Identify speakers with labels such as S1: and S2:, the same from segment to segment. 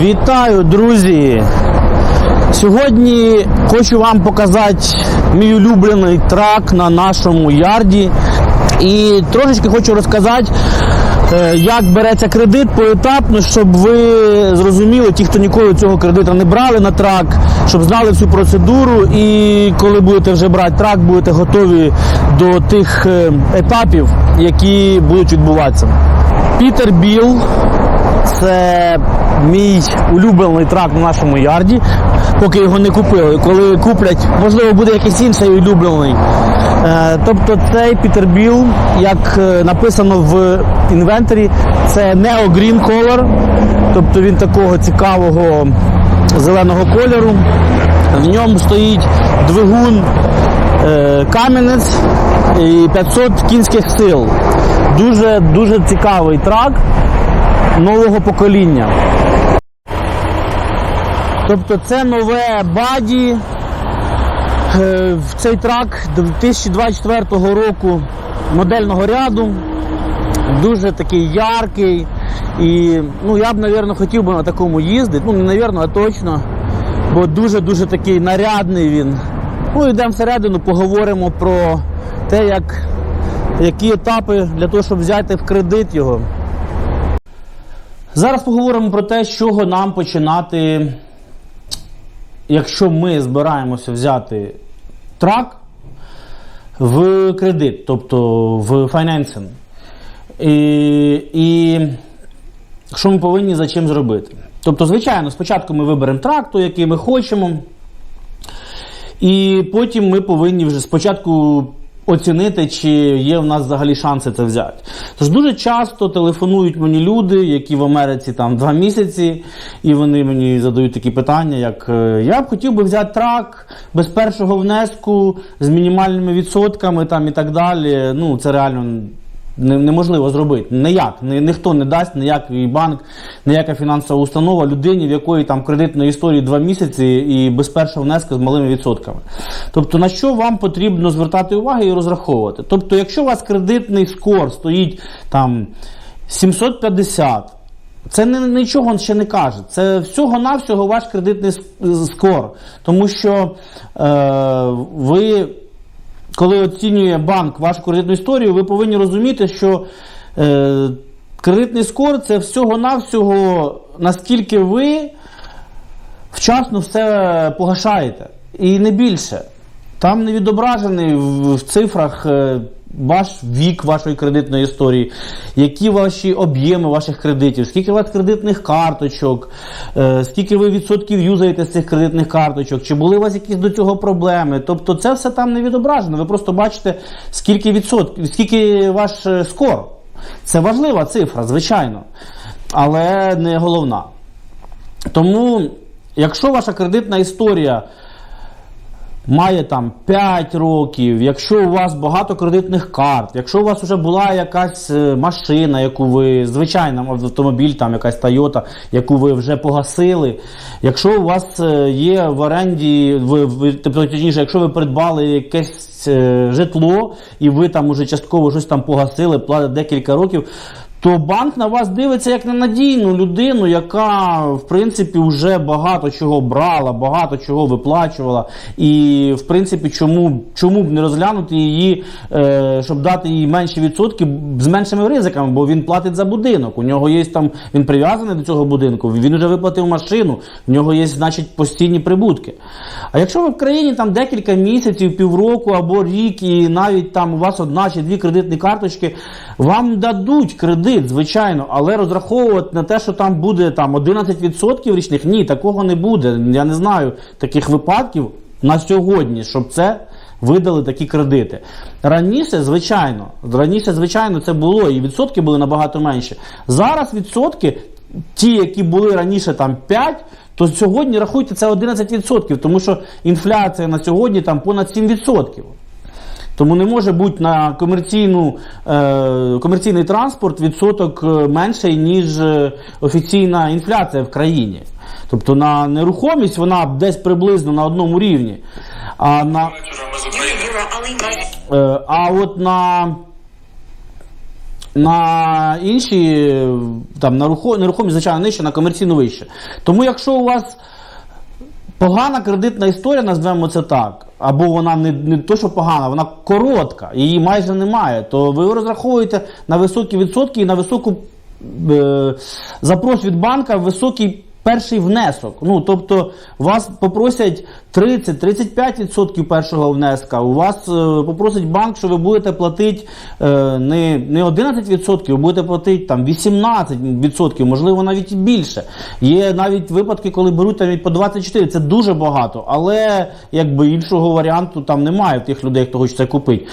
S1: Вітаю, друзі! Сьогодні хочу вам показати мій улюблений трак на нашому ярді. І трошечки хочу розказати, е, як береться кредит поетапно, щоб ви зрозуміли, ті, хто ніколи цього кредиту не брали на трак, щоб знали всю процедуру. І коли будете вже брати трак, будете готові до тих е, етапів, які будуть відбуватися. Пітер Біл, це мій улюблений трак на нашому ярді, поки його не купили. Коли куплять, можливо, буде якийсь інший улюблений. Е, тобто цей Peterbilt, як е, написано в інвентарі, це Neo Green Color, тобто він такого цікавого зеленого кольору. В ньому стоїть двигун е, Кам'янець і 500 кінських сил. Дуже дуже цікавий трак нового покоління. Тобто це нове баді. Е, В цей трак 2024 року модельного ряду. Дуже такий яркий. І ну, я б, мабуть, хотів би на такому їздити. Ну, не навірно, а точно. Бо дуже-дуже такий нарядний він. Ну, йдемо всередину, поговоримо про те, як, які етапи для того, щоб взяти в кредит його. Зараз поговоримо про те, з чого нам починати, якщо ми збираємося взяти трак в кредит, тобто в файненсинг. І, і що ми повинні за чим зробити? Тобто, звичайно, спочатку ми виберемо трак, той, який ми хочемо. І потім ми повинні вже спочатку оцінити, чи є в нас взагалі шанси це взяти. Тож дуже часто телефонують мені люди, які в Америці там два місяці, і вони мені задають такі питання, як е, я б хотів би взяти трак без першого внеску з мінімальними відсотками там і так далі. Ну, це реально. Не- Неможливо зробити. Ніяк. Ні, ніхто не дасть, ніякий банк, ніяка фінансова установа людині, в якої там кредитної історії два місяці і без першого внеску з малими відсотками. Тобто на що вам потрібно звертати увагу і розраховувати? Тобто, якщо у вас кредитний скор стоїть там 750, це не, нічого ще не каже. Це всього-навсього ваш кредитний скор. Тому що е, ви коли оцінює банк вашу кредитну історію, ви повинні розуміти, що е, кредитний скор це всього-навсього наскільки ви вчасно все погашаєте. І не більше. Там не відображений в, в цифрах е, ваш вік вашої кредитної історії, які ваші об'єми ваших кредитів, скільки у вас кредитних карточок, е, скільки ви відсотків юзаєте з цих кредитних карточок, чи були у вас якісь до цього проблеми. Тобто це все там не відображено. Ви просто бачите, скільки відсотків, скільки ваш е, скор. Це важлива цифра, звичайно, але не головна. Тому, якщо ваша кредитна історія має там 5 років, якщо у вас багато кредитних карт, якщо у вас вже була якась е, машина, яку ви, звичайно, автомобіль, там якась Toyota, яку ви вже погасили, якщо у вас е, є в оренді, ви, тобто, точніше, якщо ви придбали якесь е, житло і ви там уже частково щось там погасили, платите декілька років, то банк на вас дивиться як на надійну людину, яка в принципі вже багато чого брала, багато чого виплачувала. І в принципі, чому, чому б не розглянути її, е, щоб дати їй менші відсотки з меншими ризиками, бо він платить за будинок. У нього є там, він прив'язаний до цього будинку, він вже виплатив машину, в нього є, значить, постійні прибутки. А якщо ви в країні там декілька місяців, півроку або рік, і навіть там у вас одна чи дві кредитні карточки, вам дадуть кредит, звичайно, але розраховувати на те, що там буде там 11% річних, ні, такого не буде. Я не знаю таких випадків на сьогодні, щоб це. Видали такі кредити. Раніше, звичайно, раніше, звичайно, це було, і відсотки були набагато менші. Зараз відсотки, ті, які були раніше там 5, то сьогодні рахуйте це 11%, тому що інфляція на сьогодні там понад 7%. Тому не може бути на комерційну, е, комерційний транспорт відсоток е, менший, ніж е, офіційна інфляція в країні. Тобто на нерухомість вона десь приблизно на одному рівні. А, на, е, а от на на інші там на рухо- нерухомість, звичайно, нижче, на комерційну вище. Тому якщо у вас погана кредитна історія, назвемо це так, або вона не, не то, що погана, вона коротка, її майже немає, то ви розраховуєте на високі відсотки і на високу е, запрос від банка високий. Перший внесок. Ну, тобто вас попросять 30-35% першого внеска. У вас е, попросить банк, що ви будете платити е, не, не 11%, ви будете платити там 18%, можливо, навіть і більше. Є навіть випадки, коли беруть там по 24%. Це дуже багато, але якби іншого варіанту там немає в тих людей, хто хоче це купити.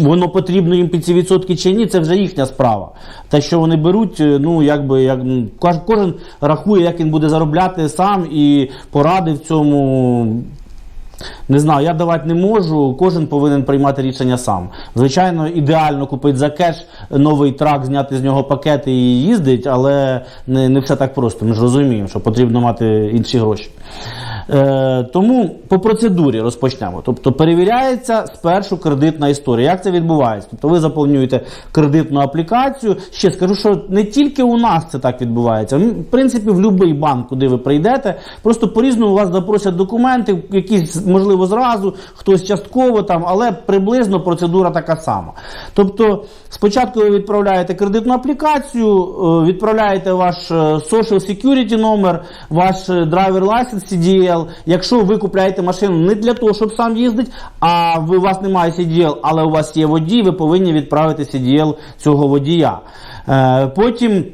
S1: Воно потрібно їм під ці відсотки чи ні, це вже їхня справа. Те, що вони беруть, е, ну якби як ну, кожен рахує, як він буде заробляти сам і поради в цьому. Не знаю, я давати не можу, кожен повинен приймати рішення сам. Звичайно, ідеально купити за кеш новий трак, зняти з нього пакети і їздить, але не, не все так просто. Ми ж розуміємо, що потрібно мати інші гроші. Е, тому по процедурі розпочнемо. Тобто перевіряється спершу кредитна історія. Як це відбувається? Тобто ви заповнюєте кредитну аплікацію. Ще скажу, що не тільки у нас це так відбувається. В принципі, в будь-який банк, куди ви прийдете, просто по-різному вас запросять документи, якісь можливо зразу, хтось частково там, але приблизно процедура така сама. Тобто, спочатку ви відправляєте кредитну аплікацію, е, відправляєте ваш е, Social Security номер, ваш е, Driver License CDL. Якщо ви купляєте машину не для того, щоб сам їздити, а у вас немає CDL, але у вас є водій, ви повинні відправити CDL цього водія. Е, Потім.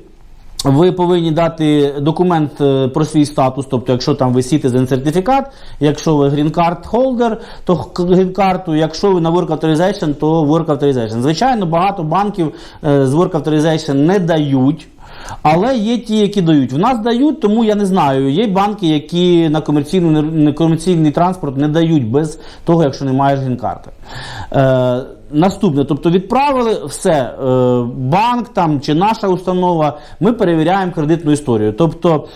S1: Ви повинні дати документ е, про свій статус, тобто, якщо там ви citizen сертифікат, якщо ви green card holder, то green card, якщо ви на work authorization, то work authorization. Звичайно, багато банків е, з work authorization не дають. Але є ті, які дають. В нас дають, тому я не знаю. Є банки, які на комерційну на комерційний транспорт не дають без того, якщо не маєш грін-карти. Е, наступне, тобто відправили все, е, банк там чи наша установа, ми перевіряємо кредитну історію. Тобто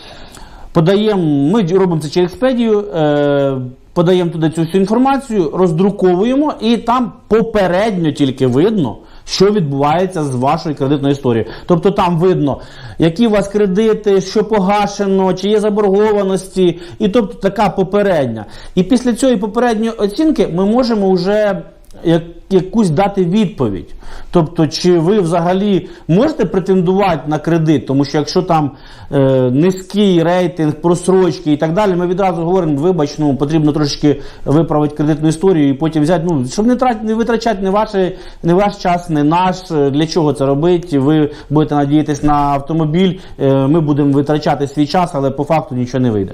S1: подаємо, ми робимо це через експедію, е, подаємо туди цю всю інформацію, роздруковуємо, і там попередньо тільки видно. Що відбувається з вашою кредитною історією? Тобто там видно, які у вас кредити, що погашено, чи є заборгованості, і тобто така попередня. І після цієї попередньої оцінки ми можемо вже як, якусь дати відповідь. Тобто, чи ви взагалі можете претендувати на кредит, тому що якщо там е, низький рейтинг, просрочки і так далі, ми відразу говоримо, вибач, ну потрібно трошки виправити кредитну історію і потім взяти, ну щоб не трать, не витрачати не, ваші, не ваш час, не наш. е, Для чого це робити? Ви будете надіятись на автомобіль, е, ми будемо витрачати свій час, але по факту нічого не вийде.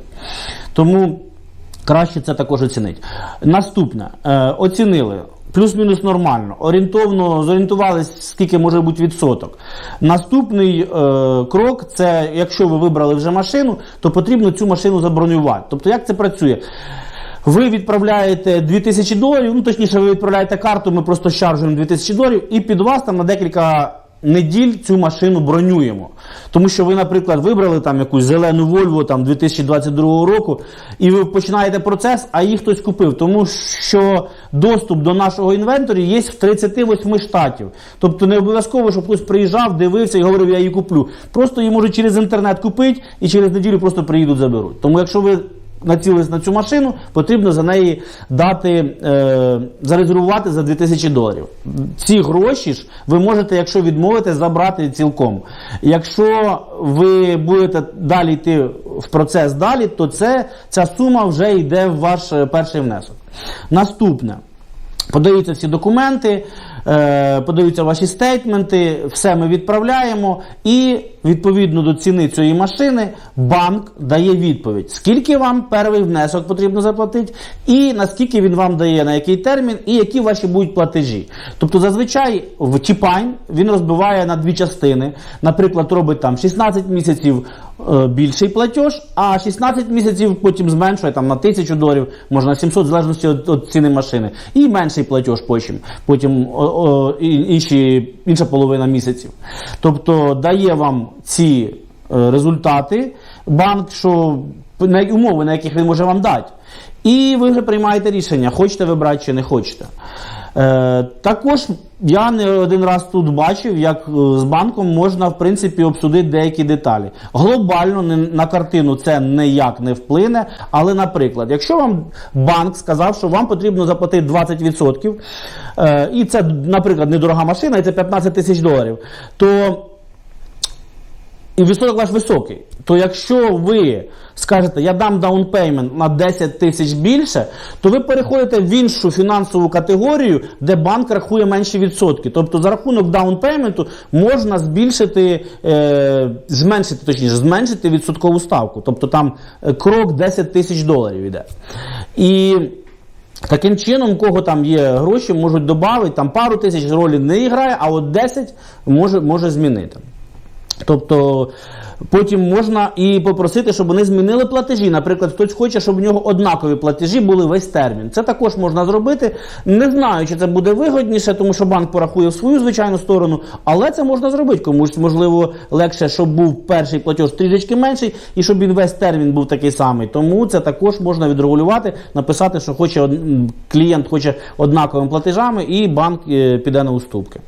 S1: Тому. Краще це також оцінити. Наступне, е, оцінили. Плюс-мінус нормально. Орієнтовно зорієнтувалися, скільки може бути відсоток. Наступний е, крок це, якщо ви вибрали вже машину, то потрібно цю машину забронювати. Тобто, як це працює? Ви відправляєте 2000 доларів, ну точніше, ви відправляєте карту, ми просто шаржуємо 2000 доларів, і під вас там на декілька неділь цю машину бронюємо. Тому що ви, наприклад, вибрали там якусь зелену Volvo там 2022 року, і ви починаєте процес, а її хтось купив. Тому що доступ до нашого інвенторі є в 38 штатів. Тобто не обов'язково, щоб хтось приїжджав, дивився і говорив, я її куплю. Просто її можуть через інтернет купити і через неділю просто приїдуть, заберуть. Тому якщо ви націлились на цю машину, потрібно за неї дати, е, зарезервувати за 2000 доларів. Ці гроші ж ви можете, якщо відмовите, забрати цілком. Якщо ви будете далі йти в процес далі, то це, ця сума вже йде в ваш е, перший внесок. Наступне. Подаються всі документи, подаються ваші стейтменти, все ми відправляємо, і відповідно до ціни цієї машини банк дає відповідь, скільки вам перший внесок потрібно заплатити, і наскільки він вам дає, на який термін, і які ваші будуть платежі. Тобто зазвичай в Тіпайн він розбиває на дві частини. Наприклад, робить там 16 місяців е, більший платеж, а 16 місяців потім зменшує там на 1000 доларів, може на 700, в залежності від, від ціни машини. І менший платеж потім, потім о, о, інші, інша половина місяців. Тобто дає вам ці е, результати банк, що на умови, на яких він може вам дати. І ви вже приймаєте рішення, хочете ви брати чи не хочете. Е, також я не один раз тут бачив, як е, з банком можна в принципі обсудити деякі деталі. Глобально на картину це ніяк не вплине. Але, наприклад, якщо вам банк сказав, що вам потрібно заплатити 20%, е, і це, наприклад, недорога машина, і це 15 тисяч доларів, то і відсоток ваш високий, то якщо ви скажете, я дам даунпеймент на 10 тисяч більше, то ви переходите в іншу фінансову категорію, де банк рахує менші відсотки. Тобто за рахунок даунпейменту можна збільшити, е, зменшити, точніше, зменшити відсоткову ставку. Тобто там е, крок 10 тисяч доларів йде. І Таким чином, кого там є гроші, можуть додати, там пару тисяч ролі не грає, а от 10 може, може змінити. Тобто потім можна і попросити, щоб вони змінили платежі. Наприклад, хтось хоче, щоб в нього однакові платежі були весь термін. Це також можна зробити. Не знаю, чи це буде вигодніше, тому що банк порахує в свою звичайну сторону, але це можна зробити. Комусь можливо легше, щоб був перший платеж трішечки менший, і щоб він весь термін був такий самий. Тому це також можна відрегулювати, написати, що хоче клієнт хоче однаковими платежами, і банк е, піде на уступки.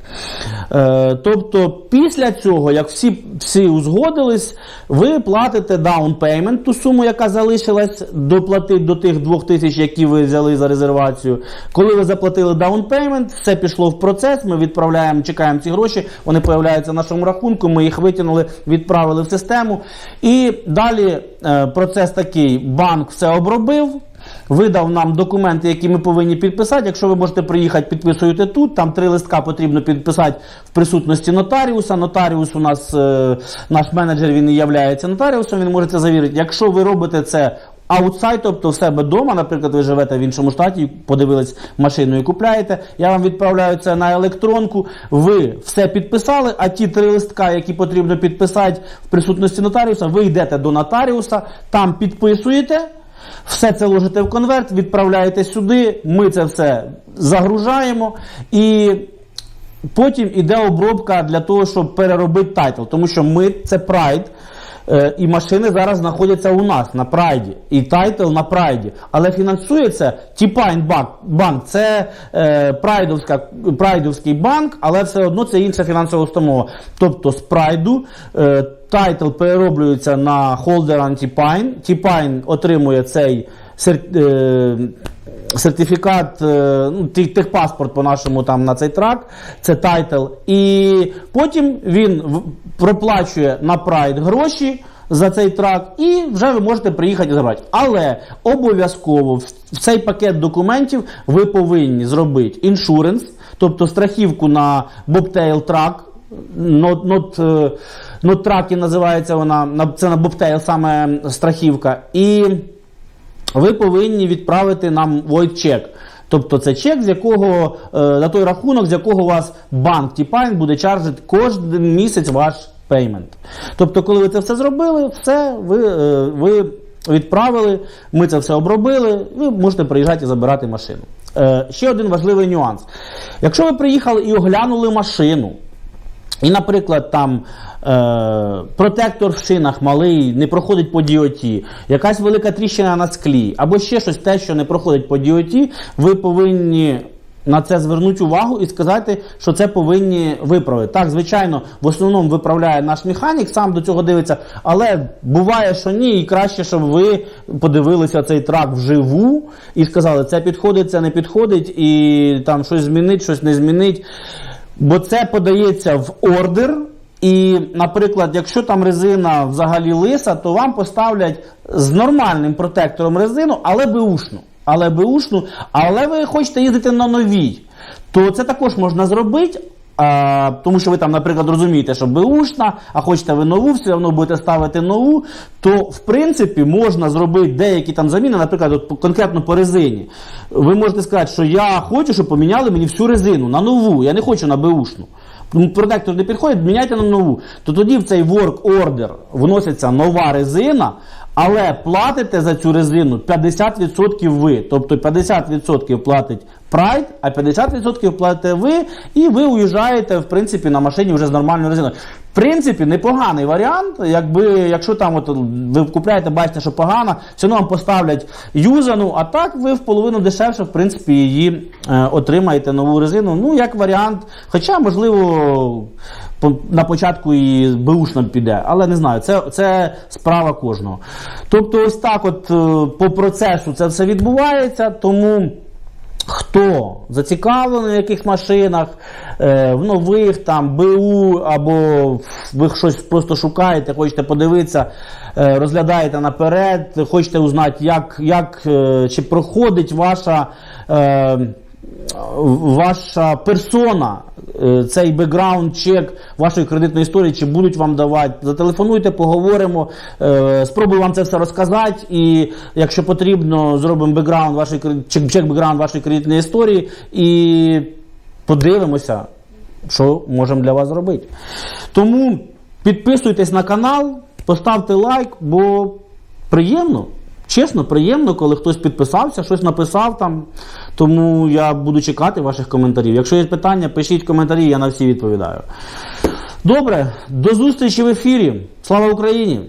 S1: Е, тобто, після цього, як всі, всі узгодились, ви платите down payment, ту суму, яка залишилась, доплатити до тих 2000, які ви взяли за резервацію. Коли ви заплатили down payment, все пішло в процес, ми відправляємо, чекаємо ці гроші, вони появляються на нашому рахунку, ми їх витягнули, відправили в систему. І далі е, процес такий: банк все обробив. Видав нам документи, які ми повинні підписати. Якщо ви можете приїхати, підписуєте тут. Там три листка потрібно підписати в присутності нотаріуса. Нотаріус у нас, е, наш менеджер, він і являється нотаріусом, він може це завірити. Якщо ви робите це аутсайд, тобто в себе вдома, наприклад, ви живете в іншому штаті, подивились машину і купляєте, я вам відправляю це на електронку, ви все підписали, а ті три листка, які потрібно підписати в присутності нотаріуса, ви йдете до нотаріуса, там підписуєте. Все це ложите в конверт, відправляєте сюди, ми це все загружаємо і потім іде обробка для того, щоб переробити тайтл. Тому що ми це Pride. е, І машини зараз знаходяться у нас на прайді, і тайтл на прайді. Але фінансується Тіпайн банк це е, прайдовська, прайдовський банк, але все одно це інша фінансова установа. Тобто з прайду е, тайтл перероблюється на холдера T-Pine. T-Pine отримує цей е, сертифікат, е, ну, техпаспорт по-нашому там на цей трак, це тайтл. І потім він проплачує на прайд гроші. За цей трак, і вже ви можете приїхати і забрати. Але обов'язково в цей пакет документів ви повинні зробити іншуренс, тобто страхівку на Bobtail трак, Not, not, е, not Tracking називається вона, це на Bobtail саме страхівка. І ви повинні відправити нам void чек. Тобто це чек, з якого е, на той рахунок, з якого у вас банк Тіпайн буде чаржити кожен місяць ваш пеймент. Тобто, коли ви це все зробили, все ви, е, ви відправили, ми це все обробили, ви можете приїжджати і забирати машину. Ще один важливий нюанс. Якщо ви приїхали і оглянули машину, і, наприклад, там е, протектор в шинах малий не проходить по DOT, якась велика тріщина на склі, або ще щось те, що не проходить по DOT, ви повинні на це звернути увагу і сказати, що це повинні виправити. Так, звичайно, в основному виправляє наш механік, сам до цього дивиться, але буває, що ні, і краще, щоб ви подивилися цей трак вживу і сказали, це підходить, це не підходить, і там щось змінить, щось не змінить. Бо це подається в ордер. І, наприклад, якщо там резина взагалі лиса, то вам поставлять з нормальним протектором резину, але беушну. Але беушну, але ви хочете їздити на новій, то це також можна зробити. А, тому що ви там, наприклад, розумієте, що беушна, а хочете ви нову, все одно будете ставити нову, то в принципі можна зробити деякі там заміни, наприклад, от конкретно по резині. Ви можете сказати, що я хочу, щоб поміняли мені всю резину на нову, я не хочу на беушну. Ну, Протектор не підходить, міняйте на нову. То тоді в цей work order вноситься нова резина, Але платите за цю резину 50% ви. Тобто 50% платить Pride, а 50% платите ви, і ви уїжджаєте, в принципі, на машині вже з нормальною резиною. В принципі, непоганий варіант. Якби, якщо там от, ви купляєте, бачите, що погано, все одно вам поставлять юзану, а так ви в половину дешевше, в принципі, її е, отримаєте нову резину. Ну, як варіант. Хоча, можливо, на початку і беушна піде, але не знаю, це, це справа кожного. Тобто, ось так, от е, по процесу це все відбувається, тому. Хто зацікавлений в яких машинах, е, в нових там БУ, або ви щось просто шукаєте, хочете подивитися, е, розглядаєте наперед, хочете узнати, як, як чи проходить ваша. Ваша персона, е, цей бекграунд чек вашої кредитної історії, чи будуть вам давати. Зателефонуйте, поговоримо, е, спробую вам це все розказати. І якщо потрібно, зробимо бекграунд вашої чек бекграунд вашої кредитної історії і подивимося, що можемо для вас зробити. Тому підписуйтесь на канал, поставте лайк, бо приємно. Чесно, приємно, коли хтось підписався, щось написав там. Тому я буду чекати ваших коментарів. Якщо є питання, пишіть коментарі, я на всі відповідаю. Добре, до зустрічі в ефірі. Слава Україні!